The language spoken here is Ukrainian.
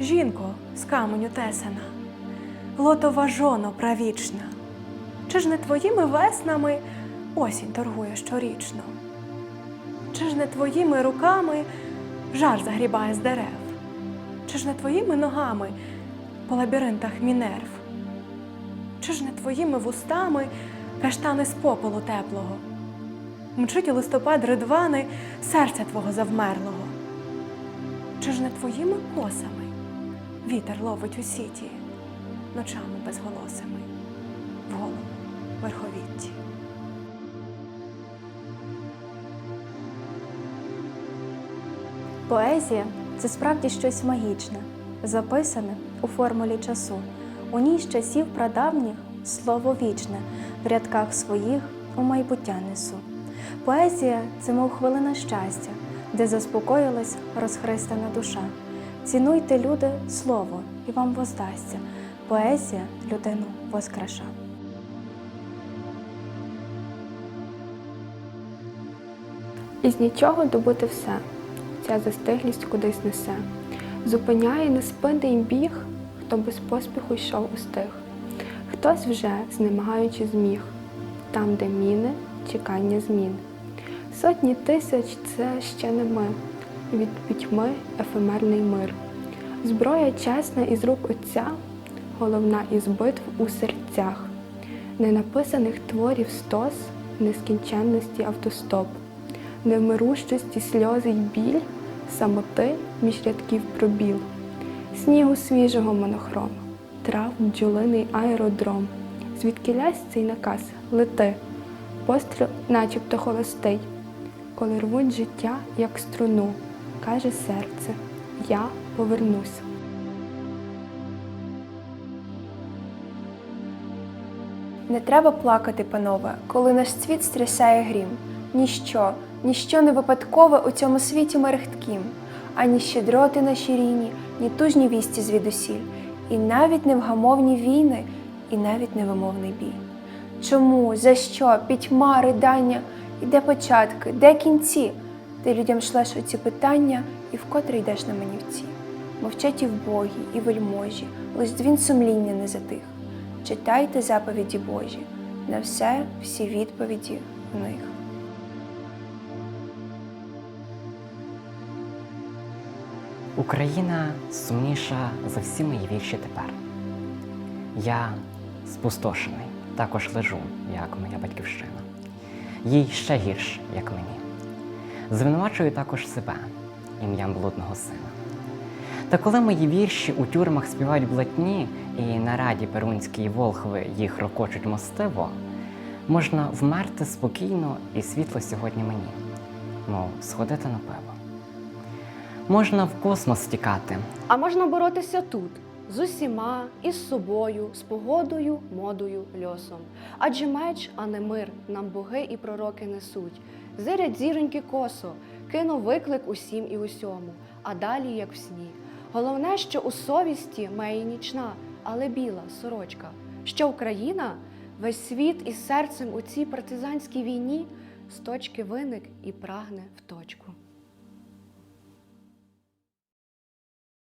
Жінко з каменю тесана, лотова жоно правічна, чи ж не твоїми веснами осінь торгує щорічно? Чи ж не твоїми руками жар загрібає з дерев? Чи ж не твоїми ногами по лабіринтах мінерв? Чи ж не твоїми вустами каштани з попелу теплого? Мчить у листопад ридвани серця твого завмерлого. Чи ж не твоїми косами вітер ловить у сіті, ночами безголосими, в голому верховітті? Поезія це справді щось магічне, записане у формулі часу. У ній з часів прадавніх слово вічне, в рядках своїх у майбуття несу. Поезія це мов хвилина щастя, де заспокоїлась розхристана душа. Цінуйте, люди, слово, і вам воздасться. Поезія людину воскреша. Із нічого добути все, ця застиглість кудись несе. Зупиняє неспинний біг, хто без поспіху йшов устиг. Хтось вже, знемагаючи зміг, там, де міни, чекання змін. Сотні тисяч це ще не ми, від пітьми ефемерний мир. Зброя чесна із рук Отця, головна із битв у серцях, ненаписаних творів стос, нескінченності автостоп. Невмирущості сльози й біль, самоти між рядків пробіл, снігу свіжого монохром, трав бджолиний аеродром, звідки лясь цей наказ? Лети, постріл, начебто холостий, коли рвуть життя, як струну, каже серце, я повернусь. Не треба плакати, панове, коли наш світ стрясає грім. Ніщо, ніщо не випадкове у цьому світі мерехткім, ані щедроти на щиріні, ні тужні вісті звідусіль, і навіть невгамовні війни, і навіть невимовний бій. Чому, за що, пітьма, ридання, і де початки, де кінці? Ти людям шлеш оці питання, і вкотре йдеш на манівці. Мовчать і вбогі, і вельможі, лиш дзвін сумління не затих. Читайте заповіді Божі, на все всі відповіді в них. Україна сумніша за всі мої вірші тепер. Я спустошений, також лежу, як моя батьківщина. Їй ще гірш, як мені. Звинувачую також себе ім'ям блудного сина. Та коли мої вірші у тюрмах співають блатні, і на раді перунській волхви їх рокочуть мостиво, можна вмерти спокійно і світло сьогодні мені, мов сходити на пиво. Можна в космос тікати, А можна боротися тут з усіма, із собою, з погодою, модою, льосом. Адже меч, а не мир, нам боги і пророки несуть. Зирять зіроньки косо, кинув виклик усім і усьому, а далі як в сні. Головне, що у совісті має нічна, але біла сорочка. Що Україна, весь світ із серцем у цій партизанській війні з точки виник і прагне в точку.